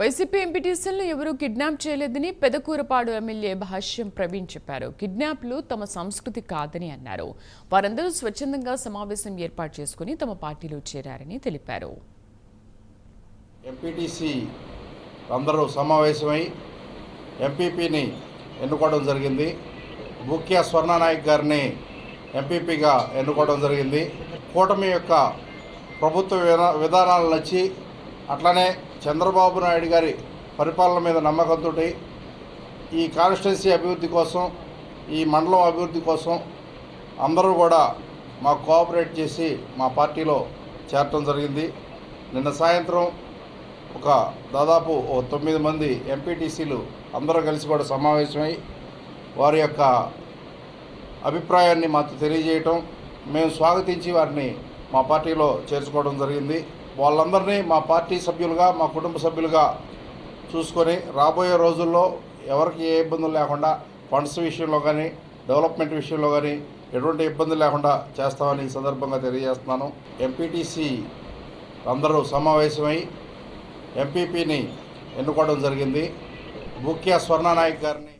YCP ఎంపీటీసీలను ఎవరూ kidnap చేయలేదని Pedakurapadu MLA భాష్యం ప్రవీణ్ చెప్పారు. కిడ్నాప్లు తమ సంస్కృతి కాదని అన్నారు. వారందరూ స్వచ్ఛందంగా సమావేశం ఏర్పాటు చేసుకుని తమ పార్టీలో చేరారని తెలిపారు. ఎంపీటీసీ అందరూ సమావేశమై ఎంపీపీని ఎన్నుకోవడం జరిగింది. ముఖ్య స్వర్ణనాయక్ గారిని ఎంపీపీగా ఎన్నుకోవడం జరిగింది. కూటమి యొక్క ప్రభుత్వ విధా- విధానాలు నచ్చి అట్లనే చంద్రబాబు నాయుడు గారి పరిపాలన మీద నమ్మకంతో ఈ కాన్స్టిట్యున్సీ అభివృద్ధి కోసం ఈ మండలం అభివృద్ధి కోసం అందరూ కూడా మాకు కోఆపరేట్ చేసి మా పార్టీలో చేరటం జరిగింది. నిన్న సాయంత్రం ఒక దాదాపు ఓ తొమ్మిది మంది ఎంపీటీసీలు అందరూ కలిసి కూడా సమావేశమై వారి యొక్క అభిప్రాయాన్ని మాకు తెలియజేయటం మేము స్వాగతించి వారిని మా పార్టీలో చేర్చుకోవడం జరిగింది. వాళ్ళందరినీ మా పార్టీ సభ్యులుగా మా కుటుంబ సభ్యులుగా చూసుకొని రాబోయే రోజుల్లో ఎవరికి ఏ ఇబ్బందులు లేకుండా ఫండ్స్ విషయంలో కానీ డెవలప్మెంట్ విషయంలో కానీ ఎటువంటి ఇబ్బందులు లేకుండా చేస్తామని ఈ సందర్భంగా తెలియజేస్తున్నాను. ఎంపీటీసీ అందరూ సమావేశమై ఎంపీపీని ఎన్నుకోవడం జరిగింది. ముఖ్య స్వర్ణనాయక్ గారిని